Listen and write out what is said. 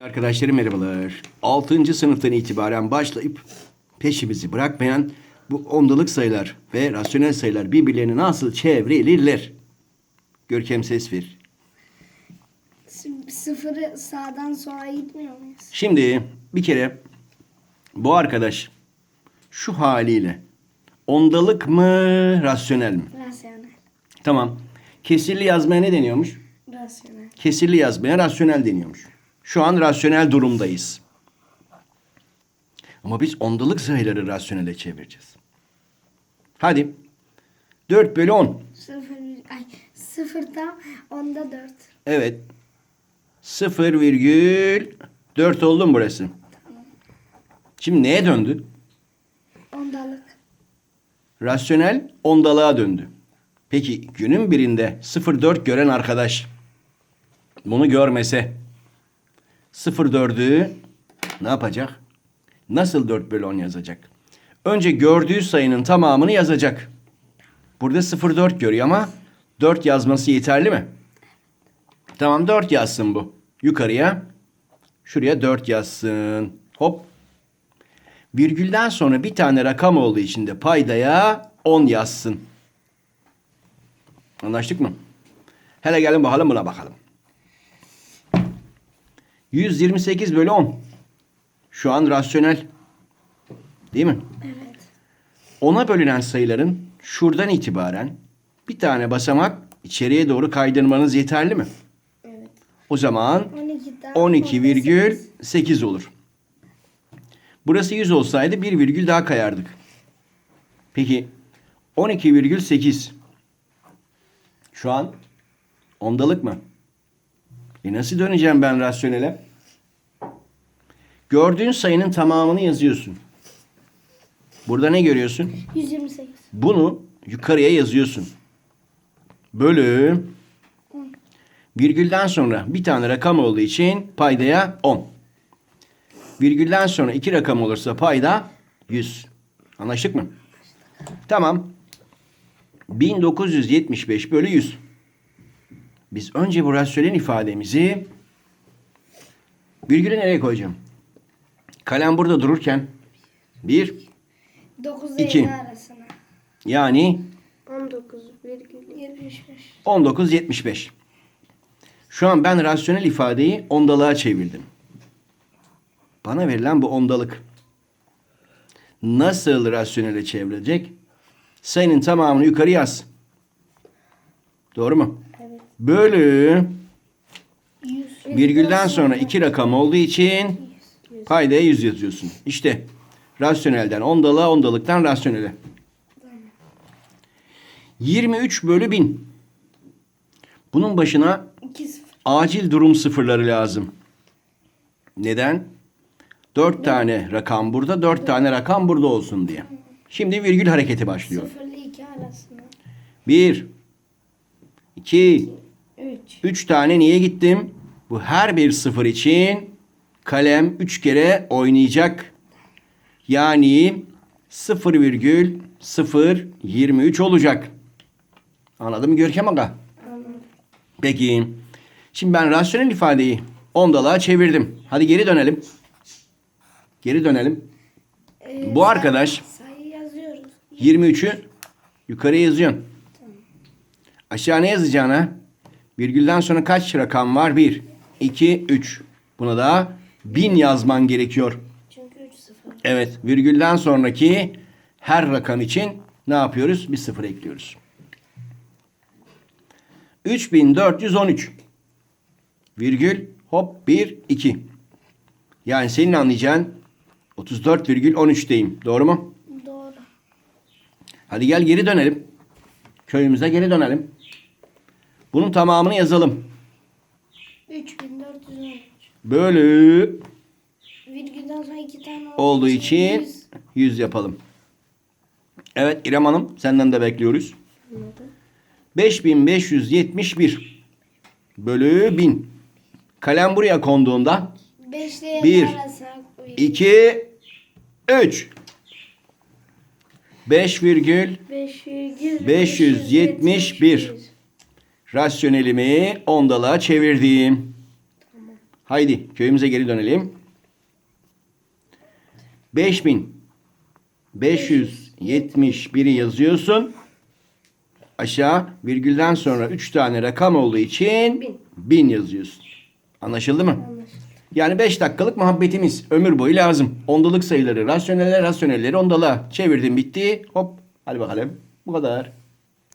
Arkadaşlarım merhabalar. 6. sınıftan itibaren başlayıp peşimizi bırakmayan bu ondalık sayılar ve rasyonel sayılar birbirlerine nasıl çevrilirler? Görkem ses ver. S- Sıfırı sağdan sola gitmiyor muyuz? Şimdi bir kere bu arkadaş şu haliyle ondalık mı rasyonel mi? Rasyonel. Tamam. Kesirli yazmaya ne deniyormuş? Rasyonel. Kesirli yazmaya rasyonel deniyormuş. Şu an rasyonel durumdayız. Ama biz ondalık sayıları rasyonele çevireceğiz. Hadi. 4 bölü 10. Sıfır, ay, sıfırda onda dört. Evet. 0,4 oldu mu burası? Şimdi neye döndü? Ondalık. Rasyonel ondalığa döndü. Peki günün birinde 0,4 gören arkadaş bunu görmese 0,4'ü ne yapacak? Nasıl 4 bölü 10 yazacak? Önce gördüğü sayının tamamını yazacak. Burada 0,4 görüyor ama 4 yazması yeterli mi? Tamam 4 yazsın bu. Yukarıya şuraya 4 yazsın. Hop Virgülden sonra bir tane rakam olduğu için de paydaya 10 yazsın. Anlaştık mı? Hele gelin bakalım buna bakalım. 128 bölü 10. Şu an rasyonel. Değil mi? Evet. 10'a bölünen sayıların şuradan itibaren bir tane basamak içeriye doğru kaydırmanız yeterli mi? Evet. O zaman 12 daha 12,8 olur. Burası 100 olsaydı bir virgül daha kayardık. Peki 12,8 şu an ondalık mı? E nasıl döneceğim ben rasyonele? Gördüğün sayının tamamını yazıyorsun. Burada ne görüyorsun? 128. Bunu yukarıya yazıyorsun. Bölü virgülden sonra bir tane rakam olduğu için paydaya 10. Virgülden sonra iki rakam olursa payda 100. Anlaştık mı? Tamam. 1975 bölü 100. Biz önce bu rasyonel ifademizi virgülü nereye koyacağım? Kalem burada dururken 1 9 ile İki. 7 arasına. yani 19,75. 19.75. Şu an ben rasyonel ifadeyi ondalığa çevirdim. Bana verilen bu ondalık. Nasıl rasyonele çevrilecek? Sayının tamamını yukarı yaz. Doğru mu? Bölü 100. virgülden sonra iki rakam olduğu için paydaya 100 yazıyorsun. İşte rasyonelden ondalığa, ondalıktan rasyonele. 23 bölü 1000. Bunun başına 2 sıfır. acil durum sıfırları lazım. Neden? 4 tane rakam burada, 4 tane rakam burada olsun diye. Şimdi virgül hareketi başlıyor. 0 ile 2 arasına. 1 2 3. 3 tane niye gittim? Bu her bir sıfır için kalem 3 kere oynayacak. Yani 0,023 olacak. Anladın mı Görkem Aga? Anladım. Peki. Şimdi ben rasyonel ifadeyi ondalığa çevirdim. Hadi geri dönelim. Geri dönelim. Ee, Bu arkadaş Sayı yazıyoruz. 23'ü yukarıya yazıyorsun. Aşağı ne yazacağına? Virgülden sonra kaç rakam var? 1, 2, 3. Buna da 1000 yazman gerekiyor. Çünkü 3 sıfır. Evet, virgülden sonraki her rakam için ne yapıyoruz? Bir sıfır ekliyoruz. 3413. Virgül hop 1 2. Yani senin anlayacağın 34,13'teyim. Doğru mu? Doğru. Hadi gel geri dönelim. Köyümüze geri dönelim. Bunun tamamını yazalım. 3413. Bölü Virgülden sonra 2 tane olduğu için 100. 100 yapalım. Evet İrem Hanım senden de bekliyoruz. Anladım. 5571 bölü 1000. Kalem buraya konduğunda 5 ile 7 Bir, arasına koyayım. 2 3 5 virgül 5 virgül 571. rasyonelimi ondalığa çevirdim. Haydi köyümüze geri dönelim. 5571'i yazıyorsun. Aşağı virgülden sonra 3 tane rakam olduğu için Bin. 1000 yazıyorsun. Anlaşıldı mı? Yani 5 dakikalık muhabbetimiz ömür boyu lazım. Ondalık sayıları rasyoneller, rasyonelleri ondalığa. Çevirdim bitti. Hop hadi bakalım. Bu kadar.